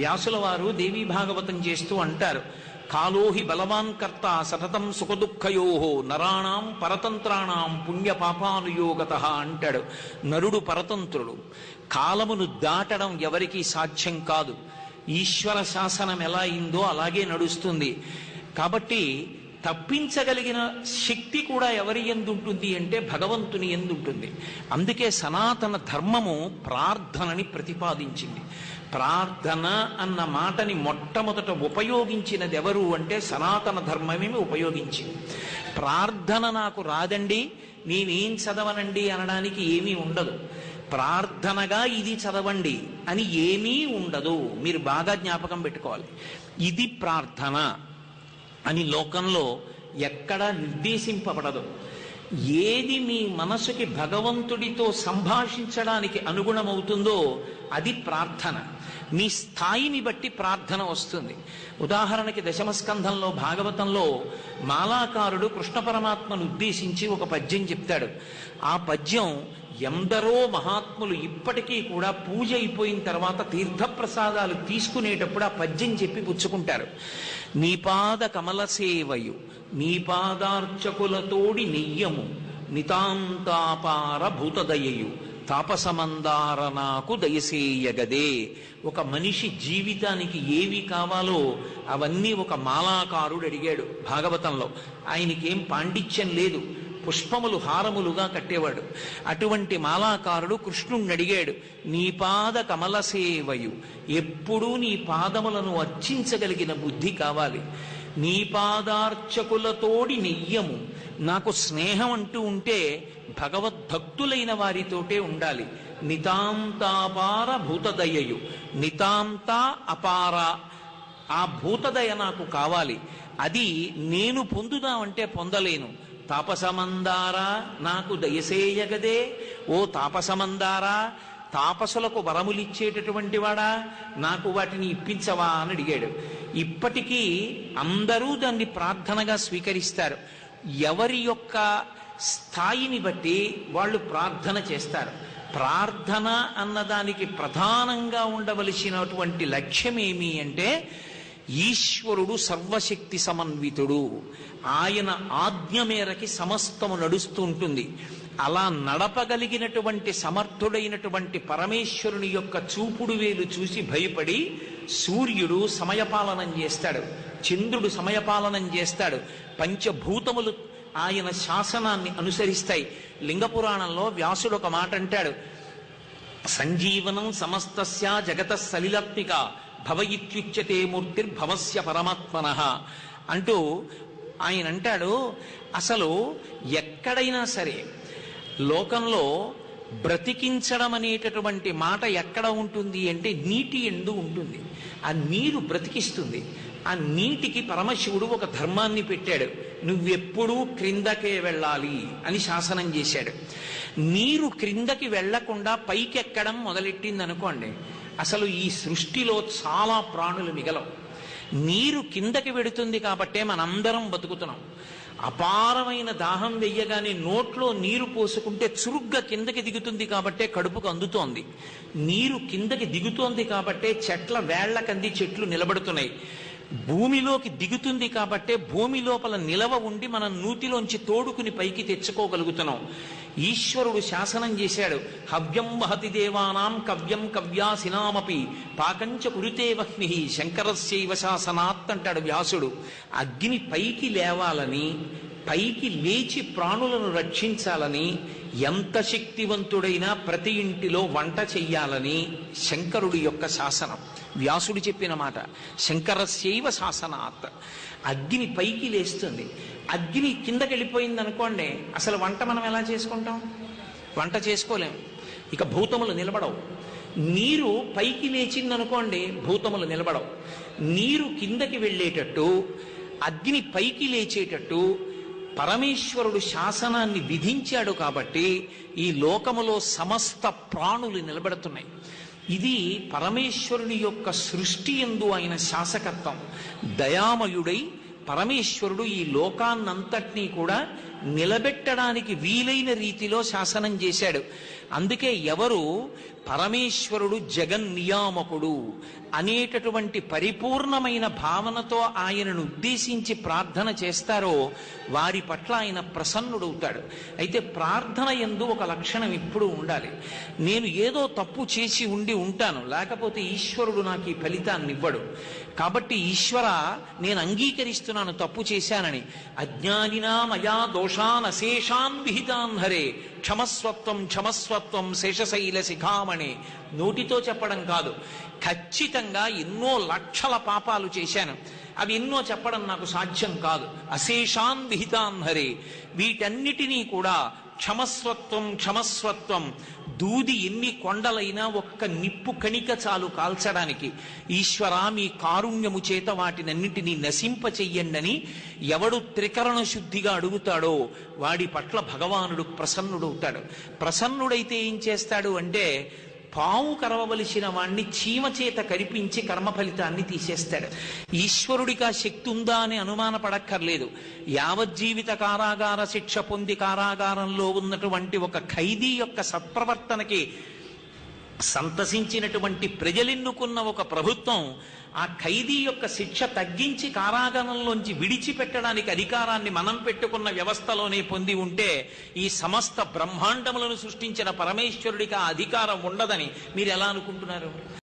వ్యాసుల వారు దేవీ భాగవతం చేస్తూ అంటారు. కాలోహి బలవాన్ కర్త సతతం సుఖదుఃఖయో నరాణం పరతంత్రాణం పుణ్య పాపానుయోగత అంటాడు నరుడు పరతంత్రుడు. కాలమును దాటడం ఎవరికీ సాధ్యం కాదు. ఈశ్వర శాసనం ఎలా అయిందో అలాగే నడుస్తుంది. కాబట్టి తప్పించగలిగిన శక్తి కూడా ఎవరి ఎందుంటుంది అంటే భగవంతుని ఎందుంటుంది. అందుకే సనాతన ధర్మము ప్రార్థనని ప్రతిపాదించింది. ప్రార్థన అన్న మాటని మొట్టమొదట ఉపయోగించినది ఎవరు అంటే సనాతన ధర్మమే ఉపయోగించింది. ప్రార్థన నాకు రాదండి నేనేం చదవనండి అనడానికి ఏమీ ఉండదు. ప్రార్థనగా ఇది చదవండి అని ఏమీ ఉండదు. మీరు బాగా జ్ఞాపకం పెట్టుకోవాలి. ఇది ప్రార్థన. అని లోకంలో ఎక్కడా నిర్దేశింపబడదు. ఏది మీ మనసుకి భగవంతుడితో సంభాషించడానికి అనుగుణమవుతుందో అది ప్రార్థన. మీ స్థాయిని బట్టి ప్రార్థన వస్తుంది. ఉదాహరణకి దశమస్కంధంలో భాగవతంలో మాలాకారుడు కృష్ణ పరమాత్మను ఉద్దేశించి ఒక పద్యం చెప్తాడు. ఆ పద్యం ఎందరో మహాత్ములు ఇప్పటికీ కూడా పూజ అయిపోయిన తర్వాత తీర్థప్రసాదాలు తీసుకునేటప్పుడు ఆ పద్యం చెప్పి పుచ్చుకుంటారు. నీపాద కమల సేవయు నీపాదార్చకులతోడి నెయ్యము నితాంతాపార భూతదయయు తాపసమందార నాకు దయసేయగదే. ఒక మనిషి జీవితానికి ఏవి కావాలో అవన్నీ ఒక మాలాకారుడు అడిగాడు భాగవతంలో. ఆయనకేం పాండిత్యం లేదు. పుష్పములు హారములుగా కట్టేవాడు. అటువంటి మాలాకారుడు కృష్ణుణ్ణి అడిగాడు నీ పాద కమల సేవయు ఎప్పుడూ నీ పాదములను అర్చించగలిగిన బుద్ధి కావాలి. నీ పాదార్చకులతోడి నెయ్యము నాకు స్నేహం అంటూ ఉంటే భగవద్భక్తులైన వారితోటే ఉండాలి. నితాంతాపార భూతదయయు నితాంత అపార ఆ భూతదయ నాకు కావాలి. అది నేను పొందుదామంటే పొందలేను. తాపసమందారా? నాకు దయసేయగదే. ఓ తాపసమందారా తాపసులకు వరములిచ్చేటటువంటి వాడా నాకు వాటిని ఇప్పించవా అని అడిగాడు. ఇప్పటికీ అందరూ దాన్ని ప్రార్థనగా స్వీకరిస్తారు. ఎవరి యొక్క స్థాయిని బట్టి వాళ్ళు ప్రార్థన చేస్తారు. ప్రార్థన అన్నదానికి ప్రధానంగా ఉండవలసినటువంటి లక్ష్యం ఏమి అంటే ఈశ్వరుడు సర్వశక్తి సమన్వితుడు. ఆయన ఆజ్ఞ మేరకి సమస్తము నడుస్తూ ఉంటుంది. అలా నడపగలిగినటువంటి సమర్థుడైనటువంటి పరమేశ్వరుని యొక్క చూపుడు వేలు చూసి భయపడి సూర్యుడు సమయపాలనం చేస్తాడు. చంద్రుడు సమయపాలనం చేస్తాడు. పంచభూతములు ఆయన శాసనాన్ని అనుసరిస్తాయి. లింగపురాణంలో వ్యాసుడు ఒక మాట అంటాడు సంజీవనం సమస్తస్య జగత సలిలత్మిక భవ ఇత్యుచ్యతే మూర్తిర్భవస్య పరమాత్మన అంటూ ఆయన అంటాడు అసలు ఎక్కడైనా సరే లోకంలో బ్రతికించడం అనేటటువంటి మాట ఎక్కడ ఉంటుంది అంటే నీటి ఎందు ఉంటుంది. ఆ నీరు బ్రతికిస్తుంది. ఆ నీటికి పరమశివుడు ఒక ధర్మాన్ని పెట్టాడు. నువ్వెప్పుడూ క్రిందకే వెళ్ళాలి అని శాసనం చేశాడు. నీరు క్రిందకి వెళ్ళకుండా పైకెక్కడం మొదలెట్టింది అనుకోండి అసలు ఈ సృష్టిలో చాలా ప్రాణులు మిగలవు. నీరు కిందకి వెడుతుంది కాబట్టే మనందరం బతుకుతున్నాం. అపారమైన దాహం వెయ్యగానే నోట్లో నీరు పోసుకుంటే చురుగ్గా కిందకి దిగుతుంది కాబట్టే కడుపుకు అందుతోంది. నీరు కిందకి దిగుతోంది కాబట్టే చెట్ల వేళ్ళకంది చెట్లు నిలబడుతున్నాయి. భూమిలోకి దిగుతుంది కాబట్టే భూమి లోపల నిలవ ఉండి మనం నూతిలోంచి తోడుకుని పైకి తెచ్చుకోగలుగుతున్నాం. ఈశ్వరుడు శాసనం చేశాడు. హవ్యం వహతి దేవానాం కవ్యం కవ్యాసినామపి పాకంచ కురితే వహ్ని శంకరస్యైవ శాసనాత్ అంటాడు వ్యాసుడు. అగ్ని పైకి లేవాలని పైకి లేచి ప్రాణులను రక్షించాలని ఎంత శక్తివంతుడైనా ప్రతి ఇంటిలో వంట చెయ్యాలని శంకరుడి యొక్క శాసనం. వ్యాసుడు చెప్పిన మాట శంకరస్యైవ శాసనాత్. అగ్ని పైకి లేస్తుంది. అగ్ని కిందకి వెళ్ళిపోయింది అనుకోండి అసలు వంట మనం ఎలా చేసుకుంటాం? వంట చేసుకోలేం. ఇక భూతములు నిలబడవు. నీరు పైకి లేచింది అనుకోండి భూతములు నిలబడవు. నీరు కిందకి వెళ్ళేటట్టు అగ్ని పైకి లేచేటట్టు పరమేశ్వరుడు శాసనాన్ని విధించాడు కాబట్టి ఈ లోకములో సమస్త ప్రాణులు నిలబడుతున్నాయి. ఇది పరమేశ్వరుని యొక్క సృష్టి ఎందు ఆయన శాసకత్వం. దయామయుడై పరమేశ్వరుడు ఈ లోకాన్నంతటినీ కూడా నిలబెట్టడానికి వీలైన రీతిలో శాసనం చేశాడు. అందుకే ఎవరు పరమేశ్వరుడు జగన్ నియామకుడు అనేటటువంటి పరిపూర్ణమైన భావనతో ఆయనను ఉద్దేశించి ప్రార్థన చేస్తారో వారి పట్ల ఆయన ప్రసన్నుడవుతాడు. అయితే ప్రార్థన ఎందు ఒక లక్షణం ఇప్పుడు ఉండాలి. నేను ఏదో తప్పు చేసి ఉండి ఉంటాను. లేకపోతే ఈశ్వరుడు నాకు ఈ ఫలితాన్ని ఇవ్వడు. కాబట్టి ఈశ్వర నేను అంగీకరిస్తున్నాను తప్పు చేశానని. అజ్ఞానినా మయా పురుషాన్ అశేషాన్ విహితాన్ హరే క్షమస్వత్వం క్షమస్వత్వం శేషశైల శిఖామణి నోటితో చెప్పడం కాదు. ఖచ్చితంగా ఎన్నో లక్షల పాపాలు చేశాను. అవి ఎన్నో చెప్పడం నాకు సాధ్యం కాదు. అశేషాన్ విహితాన్ హరే। వీటన్నిటినీ కూడా క్షమస్వత్వం క్షమస్వత్వం దూది ఎన్ని కొండలైనా ఒక్క నిప్పు కణిక చాలు కాల్చడానికి. ఈశ్వరా మీ కారుణ్యము చేత వాటినన్నిటినీ నశింప చెయ్యండని ఎవడు త్రికరణ శుద్ధిగా అడుగుతాడో వాడి పట్ల భగవానుడు ప్రసన్నుడవుతాడు. ప్రసన్నుడైతే ఏం చేస్తాడు అంటే పాము కరవవలసిన వాణ్ణి చీమ చేత కరిపించి కర్మ ఫలితాన్ని తీసేస్తాడు. ఈశ్వరుడికి ఆ శక్తి ఉందా అని అనుమానపడక్కర్లేదు. యావజ్జీవిత కారాగార శిక్ష పొంది కారాగారంలో ఉన్నటువంటి ఒక ఖైదీ యొక్క సత్ప్రవర్తనకి సంతసించినటువంటి ప్రజలెన్నుకున్న ఒక ప్రభుత్వం ఆ ఖైదీ యొక్క శిక్ష తగ్గించి కారాగారంలోంచి విడిచిపెట్టడానికి అధికారాన్ని మనం పెట్టుకున్న వ్యవస్థలోనే పొంది ఉంటే ఈ సమస్త బ్రహ్మాండములను సృష్టించిన పరమేశ్వరుడికి ఆ అధికారం ఉండదని మీరు ఎలా అనుకుంటున్నారు?